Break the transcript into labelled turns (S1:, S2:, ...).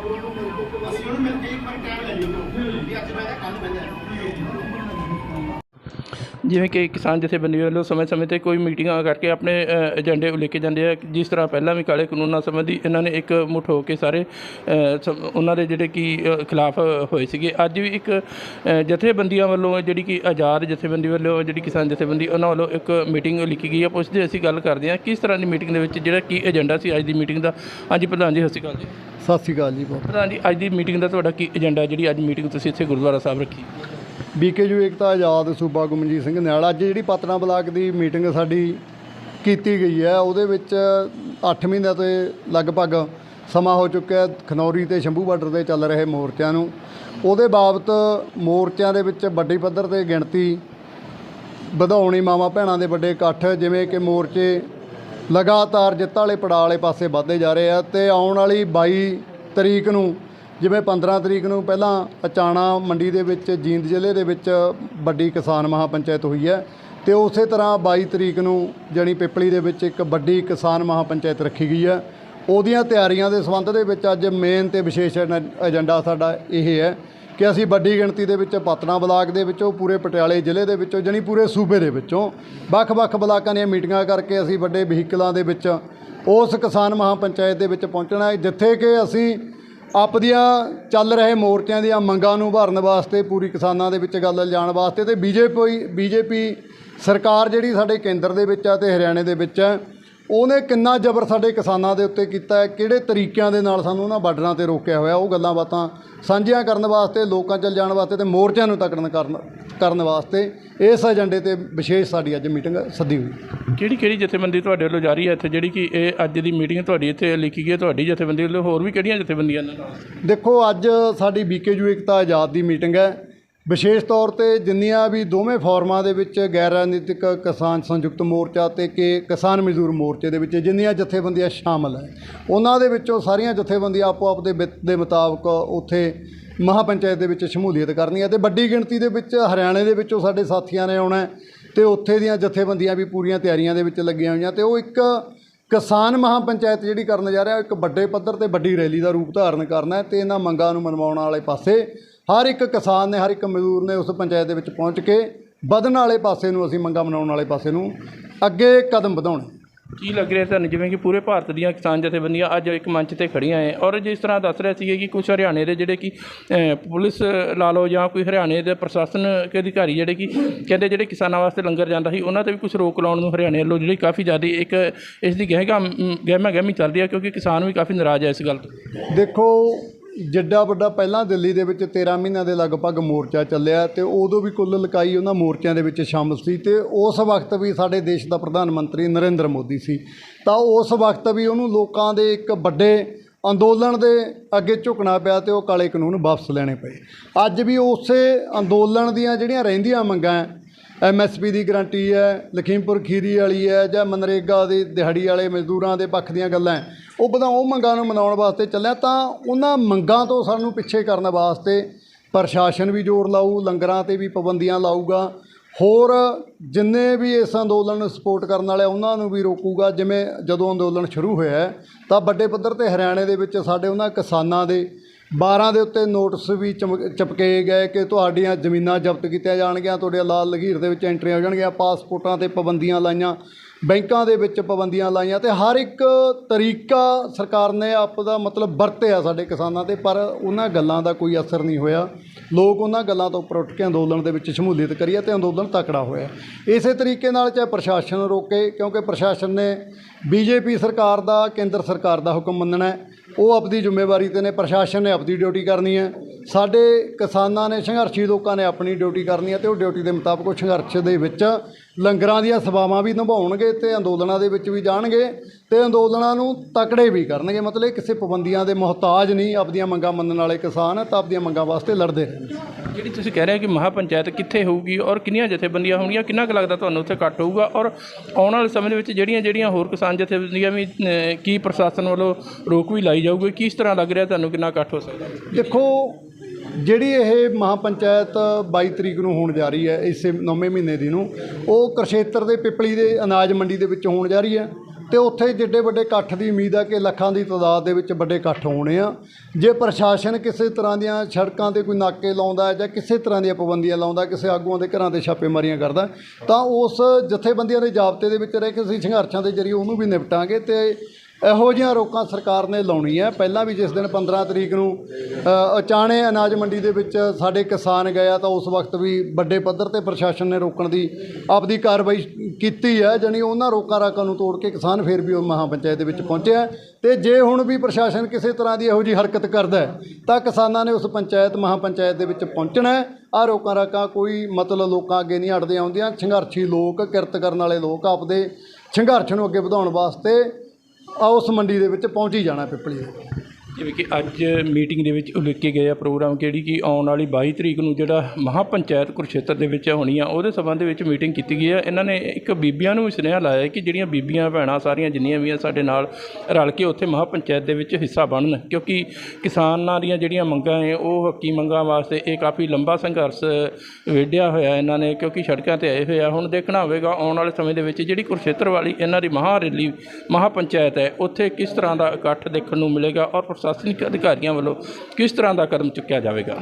S1: ਅਸੀਂ ਉਹਨੂੰ ਮਿਲ ਕੇ ਇੱਕ ਵਾਰ ਟਾਈਮ ਲੈ ਲਈਏ ਵੀ ਅੱਜ ਮੈਂ ਕੱਲ ਬੰਦਾ
S2: ਜਿਵੇਂ ਕਿ ਕਿਸਾਨ ਜਥੇਬੰਦੀ ਵੱਲੋਂ ਸਮੇਂ-ਸਮੇਂ ਤੇ ਕੋਈ ਮੀਟਿੰਗਾਂ ਕਰਕੇ ਆਪਣੇ ਅ, ਏਜੰਡੇ ਲੈ ਕੇ ਜਾਂਦੇ ਆ। ਜਿਸ ਤਰ੍ਹਾਂ ਪਹਿਲਾਂ ਵੀ ਕਾਲੇ ਕਾਨੂੰਨਾਂ ਸੰਬੰਧੀ ਇਹਨਾਂ ਨੇ ਇੱਕ ਮੁੱਠ ਹੋ ਕੇ ਸਾਰੇ ਅ, ਸਮ- ਉਹਨਾਂ ਦੇ ਜਿਹੜੇ ਕਿ ਅ, ਖਿਲਾਫ ਹੋਏ ਸੀਗੇ। ਅੱਜ ਵੀ ਇੱਕ ਅ, ਜਥੇਬੰਦੀਆਂ ਵੱਲੋਂ ਜਿਹੜੀ ਕਿ ਆਜ਼ਾਦ ਜਥੇਬੰਦੀ ਵੱਲੋਂ ਜਿਹੜੀ ਕਿਸਾਨ ਜਥੇਬੰਦੀ ਉਹਨਾਂ ਵੱਲੋਂ ਇੱਕ ਮੀਟਿੰਗ ਲਿਖੀ ਗਈ ਹੈ ਪੁੱਛਦੇ ਅਸੀਂ ਗੱਲ ਕਰਦੇ ਹਾਂ ਕਿਸ ਤਰ੍ਹਾਂ ਦੀ ਮੀਟਿੰਗ ਦੇ ਵਿੱਚ ਜਿਹੜਾ ਕੀ ਏਜੰਡਾ ਸੀ ਅੱਜ ਦੀ ਮੀਟਿੰਗ ਦਾ? ਹਾਂਜੀ ਪ੍ਰਧਾਨ ਜੀ ਸਤਿ ਸ਼੍ਰੀ ਅਕਾਲ ਜੀ।
S1: ਸਤਿ ਸ਼੍ਰੀ ਅਕਾਲ ਜੀ
S2: ਪ੍ਰਧਾਨ ਜੀ ਅੱਜ ਦੀ ਮੀਟਿੰਗ ਦਾ ਤੁਹਾਡਾ ਕੀ ਏਜੰਡਾ ਜਿਹੜੀ ਅੱਜ ਮੀਟਿੰਗ ਤੁਸੀਂ ਇੱਥੇ ਗੁਰਦੁਆਰਾ ਸਾਹਿਬ ਰੱਖੀ।
S1: ਬੀਕੇਯੂ ਏਕਤਾ ਆਜ਼ਾਦ ਸੂਬਾ ਗੁਰਮਨਜੀਤ ਸਿੰਘ ਨਿਆਲ, ਅੱਜ ਜਿਹੜੀ ਪਤਨਾ ਬਲਾਕ ਦੀ ਮੀਟਿੰਗ ਸਾਡੀ ਕੀਤੀ ਗਈ ਹੈ, ਉਹਦੇ ਵਿੱਚ 8 ਮਹੀਨਿਆਂ ਤੋਂ ਲਗਭਗ ਸਮਾਂ ਹੋ ਚੁੱਕਿਆ ਖਨੌਰੀ ਤੇ ਸ਼ੰਭੂ ਬਾਰਡਰ ਤੇ ਚੱਲ ਰਹੇ ਮੋਰਚਿਆਂ ਨੂੰ। ਉਹਦੇ ਬਾਬਤ ਮੋਰਚਿਆਂ ਦੇ ਵਿੱਚ ਵੱਡੀ ਪੱਧਰ ਤੇ ਗਿਣਤੀ ਵਧਾਉਣੀ ਮਾਵਾਂ ਭੈਣਾਂ ਦੇ ਵੱਡੇ ਇਕੱਠ, ਜਿਵੇਂ ਕਿ ਮੋਰਚੇ ਲਗਾਤਾਰ ਜਿੱਤ ਵਾਲੇ ਪੜਾਅ ਵਾਲੇ ਪਾਸੇ ਵੱਧਦੇ ਜਾ ਰਹੇ ਆ ਤੇ ਆਉਣ ਵਾਲੀ 22 ਤਰੀਕ ਨੂੰ ਜਿਵੇਂ 15 ਤਰੀਕ ਨੂੰ ਪਹਿਲਾਂ ਅਚਾਣਾ ਮੰਡੀ ਦੇ ਵਿੱਚ, ਜੀਂਦ ਜ਼ਿਲ੍ਹੇ ਦੇ ਵਿੱਚ ਵੱਡੀ ਕਿਸਾਨ ਮਹਾਪੰਚਾਇਤ ਹੋਈ ਹੈ ਤੇ ਉਸੇ ਤਰ੍ਹਾਂ 22 ਤਰੀਕ ਨੂੰ ਜਾਣੀ ਪਿਪਲੀ ਦੇ ਵਿੱਚ ਇੱਕ ਵੱਡੀ ਕਿਸਾਨ ਮਹਾਪੰਚਾਇਤ ਰੱਖੀ ਗਈ ਹੈ। ਉਹਦੀਆਂ ਤਿਆਰੀਆਂ ਦੇ ਸੰਬੰਧ ਦੇ ਵਿੱਚ ਅੱਜ ਮੇਨ ਤੇ ਵਿਸ਼ੇਸ਼ ਏਜੰਡਾ ਸਾਡਾ ਇਹ ਹੈ ਕਿ ਅਸੀਂ ਵੱਡੀ ਗਿਣਤੀ ਦੇ ਵਿੱਚ ਪਤਨਾ ਬਲਾਕ ਦੇ ਵਿੱਚੋਂ, ਪੂਰੇ ਪਟਿਆਲੇ ਜ਼ਿਲ੍ਹੇ ਦੇ ਵਿੱਚੋਂ, ਜਾਣੀ ਪੂਰੇ ਸੂਬੇ ਦੇ ਵਿੱਚੋਂ ਵੱਖ-ਵੱਖ ਬਲਾਕਾਂ ਦੀਆਂ ਮੀਟਿੰਗਾਂ ਕਰਕੇ ਅਸੀਂ ਵੱਡੇ ਵਹੀਕਲਾਂ ਦੇ ਵਿੱਚ ਉਸ ਕਿਸਾਨ ਮਹਾਪੰਚਾਇਤ ਦੇ ਵਿੱਚ ਪਹੁੰਚਣਾ ਹੈ, ਜਿੱਥੇ ਕਿ ਅਸੀਂ ਆਪਦੀਆਂ ਚੱਲ ਰਹੇ ਮੋਰਚਿਆਂ ਦੀਆਂ ਮੰਗਾਂ ਨੂੰ ਭਰਨ ਵਾਸਤੇ ਪੂਰੀ ਕਿਸਾਨਾਂ ਦੇ ਵਿੱਚ ਗੱਲ ਲਿਜਾਣ ਵਾਸਤੇ ਤੇ ਬੀਜੇਪੀ ਬੀਜੇਪੀ ਸਰਕਾਰ ਜਿਹੜੀ ਸਾਡੇ ਕੇਂਦਰ ਦੇ ਵਿੱਚ ਆ ਤੇ ਹਰਿਆਣੇ ਦੇ ਵਿੱਚ ਹੈ ਉਹਨੇ ਕਿੰਨਾ ਜ਼ਬਰ ਸਾਡੇ ਕਿਸਾਨਾਂ ਦੇ ਉੱਤੇ ਕੀਤਾ ਹੈ ਕਿਹੜੇ ਤਰੀਕਿਆਂ ਦੇ ਨਾਲ ਸਾਨੂੰ ਉਹਨਾਂ ਬਾਰਡਰਾਂ ਤੇ ਰੋਕਿਆ ਹੋਇਆ ਉਹ ਗੱਲਾਂ ਬਾਤਾਂ ਸਾਂਝੀਆਂ ਕਰਨ ਵਾਸਤੇ ਲੋਕਾਂ 'ਚ ਜਾਣ ਵਾਸਤੇ ਤੇ ਮੋਰਚਿਆਂ ਨੂੰ ਤਕੜਨ ਕਰਨ ਕਰਨ ਵਾਸਤੇ ਇਸ ਏਜੰਡੇ ਤੇ ਵਿਸ਼ੇਸ਼ ਸਾਡੀ ਅੱਜ ਮੀਟਿੰਗ ਸੱਦੀ ਹੋਈ।
S2: ਕਿਹੜੀ ਕਿਹੜੀ ਜਥੇਬੰਦੀ ਤੁਹਾਡੇ ਵੱਲੋਂ ਜਾਰੀ ਹੈ ਇੱਥੇ? ਜਿਹੜੀ ਕਿ ਇਹ ਅੱਜ ਦੀ ਮੀਟਿੰਗ ਤੁਹਾਡੀ ਇੱਥੇ ਲਿਖੀ ਗਈ ਹੈ ਤੁਹਾਡੀ ਜਥੇਬੰਦੀ ਵੱਲੋਂ ਹੋਰ ਵੀ ਕਿਹੜੀਆਂ ਜਥੇਬੰਦੀਆਂ ਨੇ?
S1: ਦੇਖੋ ਅੱਜ ਸਾਡੀ ਬੀਕੇਯੂ ਏਕਤਾ ਆਜ਼ਾਦ ਦੀ ਮੀਟਿੰਗ ਹੈ। ਵਿਸ਼ੇਸ਼ ਤੌਰ ਤੇ ਜਿੰਨੀਆਂ ਵੀ ਦੋਵੇਂ ਫੋਰਮਾਂ ਦੇ ਵਿੱਚ ਗੈਰ ਰਾਜਨੀਤਿਕ ਕਿਸਾਨ ਸੰਯੁਕਤ ਮੋਰਚਾ ਤੇ ਕਿ ਕਿਸਾਨ ਮਜ਼ਦੂਰ ਮੋਰਚੇ ਦੇ ਵਿੱਚ ਜਿੰਨੀਆਂ ਜਥੇਬੰਦੀਆਂ ਸ਼ਾਮਲ ਹੈ, ਉਹਨਾਂ ਦੇ ਵਿੱਚੋਂ ਸਾਰੀਆਂ ਜਥੇਬੰਦੀਆਂ ਆਪੋ ਆਪ ਦੇ ਵਿੱਤ ਦੇ ਮੁਤਾਬਕ ਉੱਥੇ ਮਹਾਪੰਚਾਇਤ ਦੇ ਵਿੱਚ ਸ਼ਮੂਲੀਅਤ ਕਰਨੀ ਹੈ ਤੇ ਵੱਡੀ ਗਿਣਤੀ ਦੇ ਵਿੱਚ ਹਰਿਆਣੇ ਦੇ ਵਿੱਚੋਂ ਸਾਡੇ ਸਾਥੀਆਂ ਨੇ ਆਉਣਾ ਹੈ ਤੇ ਉੱਥੇ ਦੀਆਂ ਜਥੇਬੰਦੀਆਂ ਵੀ ਪੂਰੀਆਂ ਤਿਆਰੀਆਂ ਦੇ ਵਿੱਚ ਲੱਗੀਆਂ ਹੋਈਆਂ ਤੇ ਉਹ ਇੱਕ ਕਿਸਾਨ ਮਹਾਪੰਚਾਇਤ ਜਿਹੜੀ ਕਰਨ ਜਾ ਰਿਹਾ ਇੱਕ ਵੱਡੇ ਪੱਧਰ ਤੇ ਵੱਡੀ ਰੈਲੀ ਦਾ ਰੂਪ ਧਾਰਨ ਕਰਨਾ ਹੈ ਤੇ ਇਹਨਾਂ ਮੰਗਾਂ ਨੂੰ ਮਨਵਾਉਣ ਵਾਲੇ ਪਾਸੇ ਹਰ ਇੱਕ ਕਿਸਾਨ ਨੇ ਹਰ ਇੱਕ ਮਜ਼ਦੂਰ ਨੇ ਉਸ ਪੰਚਾਇਤ ਦੇ ਵਿੱਚ ਪਹੁੰਚ ਕੇ ਵਧਣ ਵਾਲੇ ਪਾਸੇ ਨੂੰ ਅਸੀਂ ਮੰਗਾਂ ਮਨਾਉਣ ਵਾਲੇ ਪਾਸੇ ਨੂੰ ਅੱਗੇ ਕਦਮ ਵਧਾਉਣੇ।
S2: ਕੀ ਲੱਗ ਰਿਹਾ ਤੁਹਾਨੂੰ? ਜਿਵੇਂ ਕਿ ਪੂਰੇ ਭਾਰਤ ਦੀਆਂ ਕਿਸਾਨ ਜਥੇਬੰਦੀਆਂ ਅੱਜ ਇੱਕ ਮੰਚ ਤੇ ਖੜੀਆਂ ਹੈ ਔਰ ਜਿਸ ਤਰ੍ਹਾਂ ਦੱਸ ਰਿਹਾ ਸੀਗੇ ਕਿ ਕੁਝ ਹਰਿਆਣੇ ਦੇ ਜਿਹੜੇ ਕਿ ਪੁਲਿਸ ਲਾ ਲਓ ਜਾਂ ਕੋਈ ਹਰਿਆਣੇ ਦੇ ਪ੍ਰਸ਼ਾਸਨ ਕੇ ਅਧਿਕਾਰੀ ਜਿਹੜੇ ਕਿ ਕਹਿੰਦੇ ਜਿਹੜੇ ਕਿਸਾਨਾਂ ਵਾਸਤੇ ਲੰਗਰ ਜਾਂਦਾ ਸੀ ਉਹਨਾਂ ਤੇ ਵੀ ਕੁਝ ਰੋਕ ਲਾਉਣ ਨੂੰ ਹਰਿਆਣੇ ਵੱਲੋਂ ਜਿਹੜੀ ਕਾਫੀ ਜ਼ਿਆਦਾ ਇੱਕ ਇਸ ਦੀ ਗਹਿਗਾ ਗਹਿਮਾ ਗਹਿਮੀ ਚੱਲ ਰਹੀ ਹੈ ਕਿਉਂਕਿ ਕਿਸਾਨ ਵੀ ਕਾਫੀ ਨਾਰਾਜ਼ ਹੈ ਇਸ ਗੱਲ ਤੋਂ।
S1: ਦੇਖੋ ਜਿੱਡਾ ਵੱਡਾ ਪਹਿਲਾਂ ਦਿੱਲੀ ਦੇ ਵਿੱਚ 13 ਮਹੀਨਿਆਂ ਦੇ ਲਗਭਗ ਮੋਰਚਾ ਚੱਲਿਆ ਤੇ ਉਦੋਂ ਵੀ ਕੁੱਲ ਲਕਾਈ ਉਹਨਾਂ ਮੋਰਚਿਆਂ ਦੇ ਵਿੱਚ ਸ਼ਾਮਲ ਸੀ ਤੇ ਉਸ ਵਕਤ ਵੀ ਸਾਡੇ ਦੇਸ਼ ਦਾ ਪ੍ਰਧਾਨ ਮੰਤਰੀ ਨਰਿੰਦਰ ਮੋਦੀ ਸੀ। ਤਾਂ ਉਸ ਵਕਤ ਵੀ ਉਹਨੂੰ ਲੋਕਾਂ ਦੇ ਇੱਕ ਵੱਡੇ ਅੰਦੋਲਨ ਦੇ ਅੱਗੇ ਝੁਕਣਾ ਪਿਆ ਤੇ ਉਹ ਕਾਲੇ ਕਾਨੂੰਨ ਵਾਪਸ ਲੈਣੇ ਪਏ। ਅੱਜ ਵੀ ਉਸੇ ਅੰਦੋਲਨ ਦੀਆਂ ਜਿਹੜੀਆਂ ਰਹਿੰਦੀਆਂ ਮੰਗਾਂ ਹੈ ਐਮਐਸਪੀ ਦੀ ਗਰੰਟੀ ਹੈ ਲਖੀਮਪੁਰ ਖੀਰੀ ਵਾਲੀ ਹੈ ਜਾਂ ਮਨਰੇਗਾ ਦੇ ਦਿਹਾੜੀ ਵਾਲੇ ਮਜ਼ਦੂਰਾਂ ਦੇ ਪੱਖ ਦੀਆਂ ਗੱਲਾਂ ਉਹ ਬਦਾ ਉਹ ਮੰਗਾਂ ਨੂੰ ਮਨਾਉਣ ਵਾਸਤੇ ਚੱਲਿਆ ਤਾਂ ਉਹਨਾਂ ਮੰਗਾਂ ਤੋਂ ਸਾਨੂੰ ਪਿੱਛੇ ਕਰਨ ਵਾਸਤੇ ਪ੍ਰਸ਼ਾਸਨ ਵੀ ਜ਼ੋਰ ਲਾਊ, ਲੰਗਰਾਂ ਤੇ ਵੀ ਪਾਬੰਦੀਆਂ ਲਾਊਗਾ। ਹੋਰ ਜਿੰਨੇ ਵੀ ਇਸ ਅੰਦੋਲਨ ਨੂੰ ਸਪੋਰਟ ਕਰਨ ਵਾਲੇ ਉਹਨਾਂ ਨੂੰ ਵੀ ਰੋਕੂਗਾ। ਜਿਵੇਂ ਜਦੋਂ ਅੰਦੋਲਨ ਸ਼ੁਰੂ ਹੋਇਆ ਤਾਂ ਵੱਡੇ ਪੱਧਰ ਤੇ ਹਰਿਆਣੇ ਦੇ ਵਿੱਚ ਸਾਡੇ ਉਹਨਾਂ ਕਿਸਾਨਾਂ ਦੇ 12 ਦੇ ਉੱਤੇ ਨੋਟਿਸ ਵੀ ਚਮਕ- ਚਪਕੇ ਗਏ ਕਿ ਤੁਹਾਡੀਆਂ ਜ਼ਮੀਨਾਂ ਜ਼ਬਤ ਕੀਤੀਆਂ ਜਾਣਗੀਆਂ, ਤੁਹਾਡੇ ਲਾਲ ਲਗੀਰ ਦੇ ਵਿੱਚ ਐਂਟਰੀਆਂ ਹੋ ਜਾਣਗੀਆਂ, ਪਾਸਪੋਰਟਾਂ ਤੇ ਪਾਬੰਦੀਆਂ ਲਾਈਆਂ। ਬੈਂਕਾਂ ਦੇ ਵਿੱਚ ਪਾਬੰਦੀਆਂ ਲਾਈਆਂ ਤੇ ਹਰ ਇੱਕ ਤਰੀਕਾ ਸਰਕਾਰ ਨੇ ਆਪਦਾ ਮਤਲਬ ਵਰਤਿਆ ਸਾਡੇ ਕਿਸਾਨਾਂ ਤੇ, ਪਰ ਉਹਨਾਂ ਗੱਲਾਂ ਦਾ ਕੋਈ ਅਸਰ ਨਹੀਂ ਹੋਇਆ। ਲੋਕ ਉਹਨਾਂ ਗੱਲਾਂ ਤੋਂ ਉੱਪਰ ਉੱਠ ਕੇ ਅੰਦੋਲਨ ਦੇ ਵਿੱਚ ਸ਼ਮੂਲੀਅਤ ਕਰੀ ਤੇ ਅੰਦੋਲਨ ਤਕੜਾ ਹੋਇਆ। ਇਸੇ ਤਰੀਕੇ ਨਾਲ ਚਾਹੇ ਪ੍ਰਸ਼ਾਸਨ ਰੋਕੇ, ਕਿਉਂਕਿ ਪ੍ਰਸ਼ਾਸਨ ਨੇ ਬੀਜੇਪੀ ਸਰਕਾਰ ਦਾ, ਕੇਂਦਰ ਸਰਕਾਰ ਦਾ ਹੁਕਮ ਮੰਨਣਾ ਹੈ। ਉਹ ਆਪਣੀ ਜ਼ਿੰਮੇਵਾਰੀ ਤੇ ਨੇ, ਪ੍ਰਸ਼ਾਸਨ ਨੇ ਆਪਣੀ ਡਿਊਟੀ ਕਰਨੀ ਹੈ। ਸਾਡੇ ਕਿਸਾਨਾਂ ਨੇ, ਸੰਘਰਸ਼ੀ ਲੋਕਾਂ ਨੇ ਆਪਣੀ ਡਿਊਟੀ ਕਰਨੀ ਹੈ ਤੇ ਉਹ ਡਿਊਟੀ ਦੇ ਮੁਤਾਬਕ ਉਹ ਸੰਘਰਸ਼ ਦੇ ਵਿੱਚ ਲੰਗਰਾਂ ਦੀਆਂ ਸੇਵਾਵਾਂ ਵੀ ਨਿਭਾਉਣਗੇ ਤੇ ਅੰਦੋਲਨਾਂ ਦੇ ਵਿੱਚ ਵੀ ਜਾਣਗੇ ਤੇ ਅੰਦੋਲਨਾਂ ਨੂੰ ਤਕੜੇ ਵੀ ਕਰਨਗੇ। ਮਤਲਬ ਕਿਸੇ ਪਾਬੰਦੀਆਂ ਦੇ ਮੁਹਤਾਜ ਨਹੀਂ ਆਪਣੀਆਂ ਮੰਗਾਂ ਮੰਨਣ ਵਾਲੇ ਕਿਸਾਨ ਤਾਂ ਆਪਣੀਆਂ ਮੰਗਾਂ ਵਾਸਤੇ ਲੜਦੇ ਰਹਿਣਗੇ
S2: ਜਿਹੜੀ ਤੁਸੀਂ ਕਹਿ ਰਹੇ ਹੋ ਕਿ ਮਹਾਪੰਚਾਇਤ ਕਿੱਥੇ ਹੋਊਗੀ ਔਰ ਕਿੰਨੀਆਂ ਜਥੇਬੰਦੀਆਂ ਹੋਣਗੀਆਂ ਕਿੰਨਾ ਕੁ ਲੱਗਦਾ ਤੁਹਾਨੂੰ ਉੱਥੇ ਘੱਟ ਹੋਊਗਾ? ਔਰ ਆਉਣ ਵਾਲੇ ਸਮੇਂ ਦੇ ਵਿੱਚ ਜਿਹੜੀਆਂ ਜਿਹੜੀਆਂ ਹੋਰ ਕਿਸਾਨ ਜਥੇਬੰਦੀਆਂ ਵੀ ਅ, ਕੀ ਪ੍ਰਸ਼ਾਸਨ ਵੱਲੋਂ ਰੋਕ ਵੀ ਲਾਈ ਜਾਊਗੀ ਕਿਸ ਤਰ੍ਹਾਂ ਲੱਗ ਰਿਹਾ ਤੁਹਾਨੂੰ ਕਿੰਨਾ ਇਕੱਠ ਹੋ ਸਕਦਾ?
S1: ਦੇਖੋ ਜਿਹੜੀ ਇਹ ਮਹਾਪੰਚਾਇਤ 22 ਤਰੀਕ ਨੂੰ ਹੋਣ ਜਾ ਰਹੀ ਹੈ ਇਸੇ ਨੌਵੇਂ ਮਹੀਨੇ ਦੀ ਨੂੰ ਉਹ ਕੁਰਸ਼ੇਤਰ ਦੇ ਪਿਪਲੀ ਦੇ ਅਨਾਜ ਮੰਡੀ ਦੇ ਵਿੱਚ ਹੋਣ ਜਾ ਰਹੀ ਹੈ। ਤੇ ਉੱਥੇ ਜਿੱਡੇ ਵੱਡੇ ਇਕੱਠ ਦੀ ਉਮੀਦ ਆ ਕਿ ਲੱਖਾਂ ਦੀ ਤਾਦਾਦ ਦੇ ਵਿੱਚ ਵੱਡੇ ਇਕੱਠ ਹੋਣੇ ਆ। ਜੇ ਪ੍ਰਸ਼ਾਸਨ ਕਿਸੇ ਤਰ੍ਹਾਂ ਦੀਆਂ ਸੜਕਾਂ ਤੇ ਕੋਈ ਨਾਕੇ ਲਾਉਂਦਾ ਹੈ ਜਾਂ ਕਿਸੇ ਤਰ੍ਹਾਂ ਦੀਆਂ ਪਾਬੰਦੀਆਂ ਲਾਉਂਦਾ, ਕਿਸੇ ਆਗੂਆਂ ਦੇ ਘਰਾਂ ਤੇ ਛਾਪੇਮਾਰੀਆਂ ਕਰਦਾ, ਤਾਂ ਉਸ ਜਥੇਬੰਦੀਆਂ ਦੇ ਜਾਬਤੇ ਦੇ ਵਿੱਚ ਰਹਿ ਕੇ ਅਸੀਂ ਸੰਘਰਸ਼ਾਂ ਦੇ ਜ਼ਰੀਏ ਉਹਨੂੰ ਵੀ ਨਿਪਟਾਂਗੇ ਤੇ ਇਹੋ ਜਿਹੀਆਂ ਰੋਕਾਂ ਸਰਕਾਰ ਨੇ ਲਾਉਣੀ ਹੈ। ਪਹਿਲਾਂ ਵੀ ਜਿਸ ਦਿਨ 15 ਤਰੀਕ ਨੂੰ ਅਚਾਣੇ ਅਨਾਜ ਮੰਡੀ ਦੇ ਵਿੱਚ ਸਾਡੇ ਕਿਸਾਨ ਗਏ ਆ, ਤਾਂ ਉਸ ਵਕਤ ਵੀ ਵੱਡੇ ਪੱਧਰ ਤੇ ਪ੍ਰਸ਼ਾਸਨ ਨੇ ਰੋਕਣ ਦੀ ਆਪਦੀ ਕਾਰਵਾਈ ਕੀਤੀ ਹੈ, ਜਾਣੀ ਉਹਨਾਂ ਰੋਕਾਂ ਰਾਕਾਂ ਨੂੰ ਤੋੜ ਕੇ ਕਿਸਾਨ ਫੇਰ ਵੀ ਉਹ ਮਹਾਂ ਪੰਚਾਇਤ ਦੇ ਵਿੱਚ ਪਹੁੰਚਿਆ ਤੇ ਜੇ ਹੁਣ ਵੀ ਪ੍ਰਸ਼ਾਸਨ ਕਿਸੇ ਤਰ੍ਹਾਂ ਦੀ ਇਹੋ ਜਿਹੀ ਹਰਕਤ ਕਰਦਾ ਤਾਂ ਕਿਸਾਨਾਂ ਨੇ ਉਸ ਪੰਚਾਇਤ ਮਹਾਂ ਪੰਚਾਇਤ ਦੇ ਵਿੱਚ ਪਹੁੰਚਣਾ ਹੈ। ਆ ਰੋਕਾਂ ਰਾਕਾਂ ਕੋਈ ਮਤਲਬ ਲੋਕਾਂ ਅੱਗੇ ਨਹੀਂ ਅੜਦੇ ਆਉਂਦੀਆਂ ਸੰਘਰਸ਼ੀ ਲੋਕ, ਕਿਰਤ ਕਰਨ ਵਾਲੇ ਲੋਕ ਆਪਦੇ ਸੰਘਰਸ਼ ਨੂੰ ਅੱਗੇ ਵਧਾਉਣ ਵਾਸਤੇ ਆ ਉਸ ਮੰਡੀ ਦੇ ਵਿੱਚ ਪਹੁੰਚ ਹੀ ਜਾਣਾ ਪਿੱਪਲੀ। ਦੇ
S2: ਜਿਵੇਂ ਕਿ ਅੱਜ ਮੀਟਿੰਗ ਦੇ ਵਿੱਚ ਉਲੀਕੇ ਗਏ ਆ ਪ੍ਰੋਗਰਾਮ ਕਿਹੜੀ ਕਿ ਆਉਣ ਵਾਲੀ 22 ਤਰੀਕ ਨੂੰ ਜਿਹੜਾ ਮਹਾ ਪੰਚਾਇਤ ਕੁਰਸ਼ੇਤਰ ਦੇ ਵਿੱਚ ਹੋਣੀ ਆ, ਉਹਦੇ ਸੰਬੰਧ ਵਿੱਚ ਮੀਟਿੰਗ ਕੀਤੀ ਗਈ ਆ। ਇਹਨਾਂ ਨੇ ਇੱਕ ਬੀਬੀਆਂ ਨੂੰ ਵੀ ਸੁਨੇਹਾ ਲਾਇਆ ਕਿ ਜਿਹੜੀਆਂ ਬੀਬੀਆਂ, ਭੈਣਾਂ ਸਾਰੀਆਂ ਜਿੰਨੀਆਂ ਵੀ ਆ ਸਾਡੇ ਨਾਲ ਰਲ ਕੇ ਉੱਥੇ ਮਹਾ ਪੰਚਾਇਤ ਦੇ ਵਿੱਚ ਹਿੱਸਾ ਬਣਨ, ਕਿਉਂਕਿ ਕਿਸਾਨਾਂ ਦੀਆਂ ਜਿਹੜੀਆਂ ਮੰਗਾਂ ਹੈ ਉਹ ਹੱਕੀ ਮੰਗਾਂ ਵਾਸਤੇ ਇਹ ਕਾਫੀ ਲੰਬਾ ਸੰਘਰਸ਼ ਵੇਢਿਆ ਹੋਇਆ ਇਹਨਾਂ ਨੇ, ਕਿਉਂਕਿ ਸੜਕਾਂ ਤੇ ਆਏ ਹੋਏ ਆ। ਹੁਣ ਦੇਖਣਾ ਹੋਵੇਗਾ ਆਉਣ ਵਾਲੇ ਸਮੇਂ ਦੇ ਵਿੱਚ ਜਿਹੜੀ ਕੁਰਸ਼ੇਤਰ ਵਾਲੀ ਇਹਨਾਂ ਦੀ ਮਹਾ ਰੈਲੀ ਮਹਾ ਪੰਚਾਇਤ ਹੈ, ਉੱਥੇ ਕਿਸ ਤਰ੍ਹਾਂ ਦਾ ਇਕੱਠ ਦੇਖਣ ਨੂੰ ਮਿਲੇਗਾ ਔਰ ਪ੍ਰਸ਼ਾਸਨਿਕ ਅਧਿਕਾਰੀਆਂ ਵੱਲੋਂ ਕਿਸ ਤਰ੍ਹਾਂ ਦਾ ਕਦਮ ਚੁੱਕਿਆ ਜਾਵੇਗਾ?